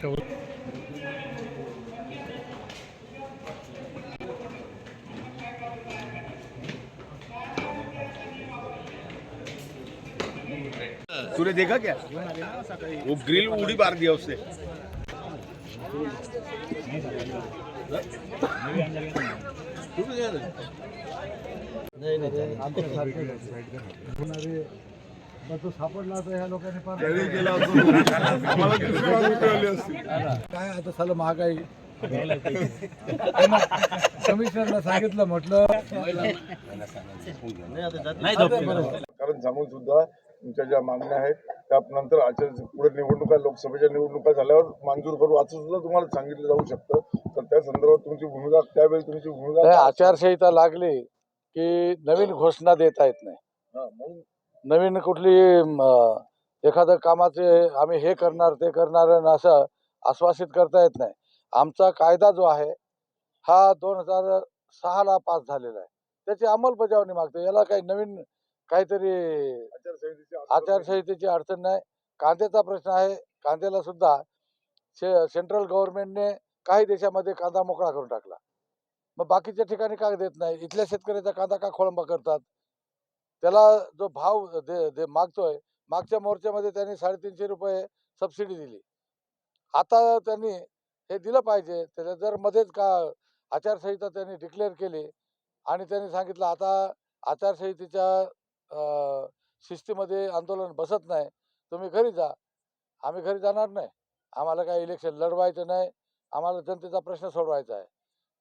काय बोल- तूने देखा क्या? वो ग्रिल उड़ी मार दिया सापडला तर ह्या लोकांनी फार काय आता झालं महागाई कमिशनरला सांगितलं म्हटलं कारण जाणून सुद्धा तुमच्या ज्या मागण्या आहेत त्या नंतर आचार पुढे निवडणुका लोकसभेच्या निवडणुका झाल्यावर मंजूर करू. असं सुद्धा तुम्हाला सांगितलं जाऊ शकतं. तर त्या संदर्भात तुमची भूमिका त्यावेळी तुमची भूमिका आचारसंहिता लागली की नवीन घोषणा देता येत नाही. हा, नवीन कुठली एखादं कामाचे आम्ही हे करणार ते करणार असं आश्वासित करता येत नाही. आमचा कायदा जो आहे हा दोन हजार सहाला पास झालेला आहे. त्याची अंमलबजावणी मागतो याला काही नवीन काहीतरी आचारसंहितेची अडचण नाही. कांद्याचा प्रश्न आहे. कांद्याला सुद्धा से सेंट्रल गव्हर्नमेंटने काही देशामध्ये कांदा मोकळा करून टाकला. मग बाकीच्या ठिकाणी का देत नाही? इथल्या शेतकऱ्याचा कांदा का खोळंबा करतात? त्याला जो भाव दे दे मागतोय मागच्या मोर्चामध्ये त्यांनी साडेतीनशे रुपये सबसिडी दिली. आता त्यांनी हे दिलं पाहिजे. त्याच्या जर मध्येच का आचारसंहिता त्यांनी डिक्लेअर केली आणि त्यांनी सांगितलं आता आचारसंहितेच्या शिस्तीमध्ये आंदोलन बसत नाही. तुम्ही घरी जा. आम्ही घरी जाणार नाही. आम्हाला काही इलेक्शन लढवायचं नाही. आम्हाला जनतेचा प्रश्न सोडवायचा आहे.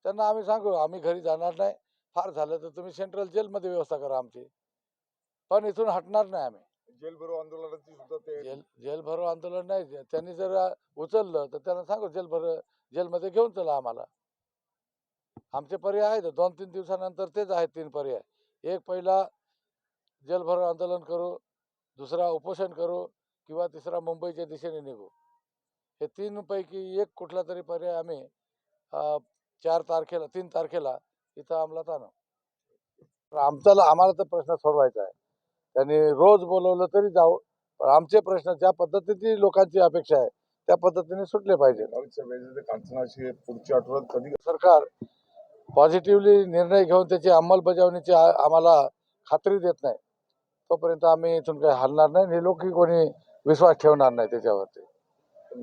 त्यांना आम्ही सांगू आम्ही घरी जाणार नाही. फार झालं तर तुम्ही सेंट्रल जेलमध्ये व्यवस्था करा आमची. पण इथून हटणार नाही आम्ही. जेल भरो आंदोलनाची सुद्धा ते जेल जेल भरो आंदोलन नाही. त्यांनी जर उचललं तर त्यांना सांगू जेल भर जेलमध्ये घेऊन चला आम्हाला. आमचे पर्याय आहेत. दोन तीन दिवसानंतर तेच आहेत तीन पर्याय. एक पहिला जेल भरो आंदोलन करू दुसरा उपोषण करू किंवा तिसरा मुंबईच्या दिशेने निघू. हे तीन पैकी एक कुठला तरी पर्याय आम्ही चार तारखेला तीन तारखेला इथं अंमलात आणू. आमचा आम्हाला तर प्रश्न सोडवायचा आहे. त्यांनी रोज बोलवलं तरी जाऊ पण आमचे प्रश्न ज्या पद्धतीची लोकांची अपेक्षा आहे त्या पद्धतीने सुटले पाहिजे. पुढच्या आठवड्यात कधी सरकार पॉझिटिव्हली निर्णय घेऊन त्याची अंमलबजावणीची आम्हाला खात्री देत नाही. तोपर्यंत आम्ही इथून काही हलणार नाही आणि लोकही कोणी विश्वास ठेवणार नाही त्याच्यावरती.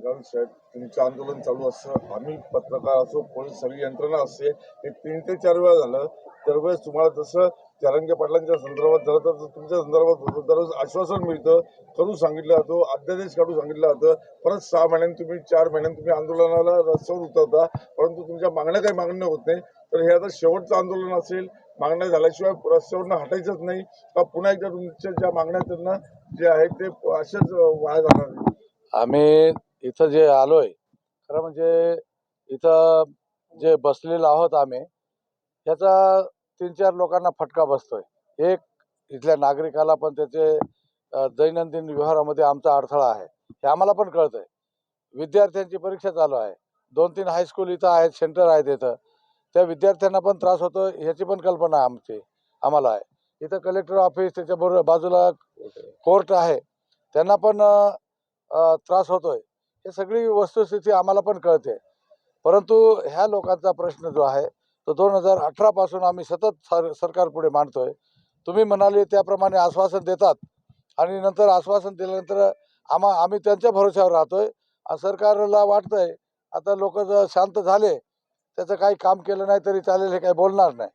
पण साहेब तुमचं आंदोलन चालू असतं. आम्ही पत्रकार असो पोलीस सगळी यंत्रणा असते. हे तीन ते चार वेळा झालं. दरवेळेस तुम्हाला जसं चरंगे पाटलांच्या संदर्भात झालं तर तुमच्या संदर्भात होतं दररोज आश्वासन मिळतं. करू सांगितलं जातो अध्यादेश काढू सांगितलं जातं. परत सहा महिन्यांनी तुम्ही चार महिन्यांनी तुम्ही आंदोलनाला रस्त्यावर उतरता. परंतु तुमच्या मागण्या काही मागण्या होत नाही. तर हे आता शेवटचं आंदोलन असेल. मागण्या झाल्याशिवाय रस्त्यावरनं हटायचंच नाही. का पुन्हा एकदा तुमच्या ज्या मागण्या त्यांना जे आहे ते असेच वाया जाणार आम्ही इथं जे आलोय खरं म्हणजे इथं जे बसलेलो आहोत आम्ही ह्याचा तीन चार लोकांना फटका बसतोय. एक इथल्या नागरिकाला पण त्याचे दैनंदिन व्यवहारामध्ये आमचा अडथळा आहे. हे आम्हाला पण कळतंय. विद्यार्थ्यांची परीक्षा चालू आहे. दोन तीन हायस्कूल इथं आहेत सेंटर आहेत इथं. त्या विद्यार्थ्यांना पण त्रास होतो ह्याची पण कल्पना आमची आम्हाला आहे. इथं कलेक्टर ऑफिस त्याच्याबरोबर बाजूला कोर्ट आहे. त्यांना पण त्रास होतोय. हे सगळी वस्तुस्थिती आम्हाला पण कळते. परंतु ह्या लोकांचा प्रश्न जो आहे तो दोन हजार अठरापासून आम्ही सतत सर सरकार पुढे मांडतोय. तुम्ही म्हणाले त्याप्रमाणे आश्वासन देतात. आणि नंतर आश्वासन दिल्यानंतर आम्हा आम्ही त्यांच्या भरोश्यावर राहतोय. सरकारला वाटतंय आता लोक जर शांत झाले त्याचं काही काम केलं नाही तरी चालेल हे काही बोलणार नाही.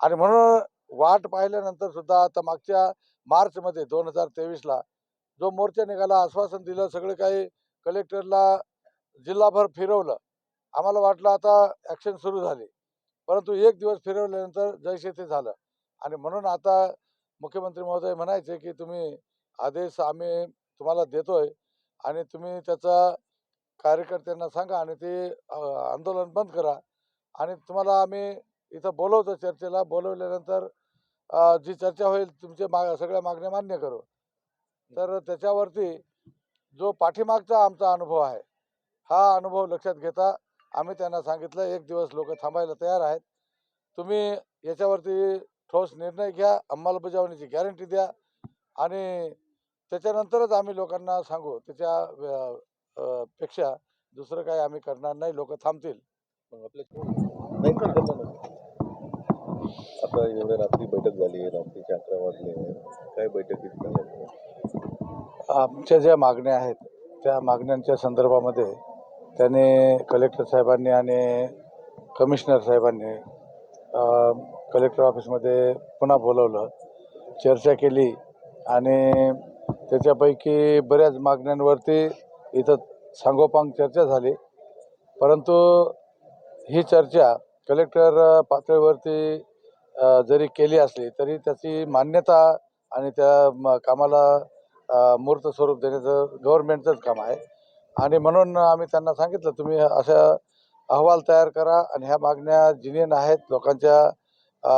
आणि म्हणून वाट पाहिल्यानंतर सुद्धा आता मागच्या मार्चमध्ये दोन हजार तेवीसला जो मोर्चा निघाला आश्वासन दिलं सगळं काही कलेक्टरला जिल्हाभर फिरवलं. आम्हाला वाटलं आता ॲक्शन सुरू झाली. परंतु एक दिवस फिरवल्यानंतर जैसे ते झालं. आणि म्हणून आता मुख्यमंत्री महोदय म्हणायचे की तुम्ही आदेश आम्ही तुम्हाला देतोय आणि तुम्ही त्याचा कार्यकर्त्यांना सांगा आणि ते आंदोलन बंद करा. आणि तुम्हाला आम्ही इथं बोलवतो चर्चेला. बोलवल्यानंतर जी चर्चा होईल तुमचे मा सगळ्या मागण्या मान्य करू. तर त्याच्यावरती जो पाठीमागचा आमचा अनुभव आहे हा अनुभव लक्षात घेता आम्ही त्यांना सांगितलं एक दिवस लोक थांबायला तयार आहेत. तुम्ही याच्यावरती ठोस निर्णय घ्या अंमलबजावणीची गॅरंटी द्या आणि त्याच्यानंतरच आम्ही लोकांना सांगू त्याच्या पेक्षा दुसरं काही आम्ही करणार नाही लोक थांबतील. मग आपल्या नाही आता एवढ्या रात्री बैठक झाली आहे रात्रीचे अकरा वाजले. काय बैठकीत आमच्या ज्या मागण्या आहेत त्या मागण्यांच्या संदर्भामध्ये त्याने कलेक्टर साहेबांनी आणि कमिशनर साहेबांनी कलेक्टर ऑफिसमध्ये पुन्हा बोलवलं चर्चा केली आणि त्याच्यापैकी बऱ्याच मागण्यांवरती इथं सांगोपांग चर्चा झाली. परंतु ही चर्चा कलेक्टर पातळीवरती जरी केली असली तरी त्याची मान्यता आणि त्या म- कामाला मूर्त स्वरूप देण्याचं गव्हर्नमेंटचंच काम आहे. आणि म्हणून आम्ही त्यांना सांगितलं तुम्ही अशा अहवाल तयार करा आणि ह्या मागण्या जिनियन आहेत लोकांच्या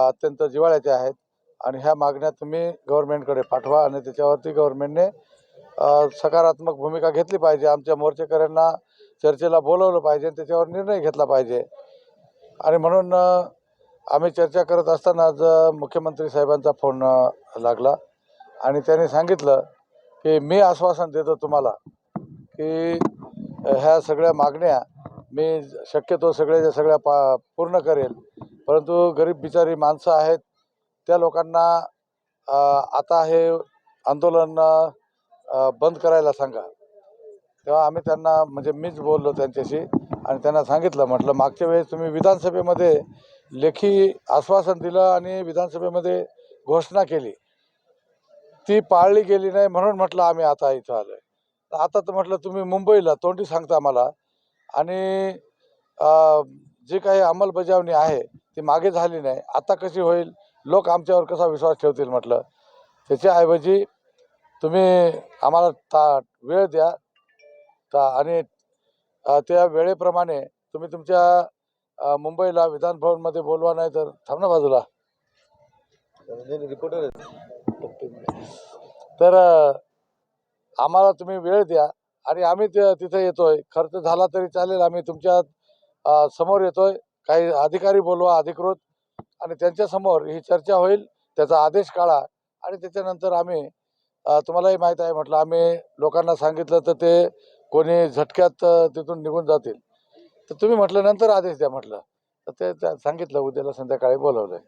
अत्यंत जिव्हाळ्याच्या आहेत आणि ह्या मागण्या तुम्ही गव्हर्नमेंटकडे पाठवा आणि त्याच्यावरती गव्हर्नमेंटने सकारात्मक भूमिका घेतली पाहिजे. आमच्या मोर्चेकऱ्यांना चर्चेला बोलवलं पाहिजे आणि त्याच्यावर निर्णय घेतला पाहिजे. आणि म्हणून आम्ही चर्चा करत असताना आज मुख्यमंत्री साहेबांचा फोन लागला. आणि त्यांनी सांगितलं की मी आश्वासन देतो तुम्हाला की ह्या सगळ्या मागण्या मी शक्यतो सगळ्या सगळ्या पा पूर्ण करेल. परंतु गरीब बिचारी माणसं आहेत. त्या लोकांना आता हे आंदोलन बंद करायला सांगा. तेव्हा आम्ही त्यांना म्हणजे मीच बोललो त्यांच्याशी आणि त्यांना सांगितलं म्हटलं मागच्या वेळेस तुम्ही विधानसभेमध्ये लेखी आश्वासन दिलं आणि विधानसभेमध्ये घोषणा केली. ती पाळली गेली नाही म्हणून म्हटलं आम्ही आता इथं आलो तर आता तर म्हटलं तुम्ही मुंबईला तोंडी सांगता मला आणि जे जी काही अंमलबजावणी आहे ती मागे झाली नाही. आता कशी होईल? लोक आमच्यावर कसा विश्वास ठेवतील म्हटलं? त्याच्याऐवजी तुम्ही आम्हाला ता वेळ द्या. आणि त्या वेळेप्रमाणे तुम्ही तुमच्या मुंबईला मुंबईला विधानभवनमध्ये बोलवा नाही तर थांब ना बाजूला. रिपोर्टर तर आम्हाला तुम्ही वेळ द्या आणि आम्ही ते तिथे येतोय. खर्च झाला तरी चालेल. आम्ही तुमच्यासमोर येतोय. काही अधिकारी बोलवा अधिकृत. आणि त्यांच्यासमोर ही चर्चा होईल. त्याचा आदेश काढा. आणि त्याच्यानंतर आम्ही तुम्हालाही माहीत आहे म्हटलं आम्ही लोकांना सांगितलं तर ते कोणी झटक्यात तिथून निघून जातील. तर तुम्ही म्हटलं नंतर आदेश द्या म्हटलं. तर ते त्या- सांगितलं उद्याला संध्याकाळी बोलवलंय.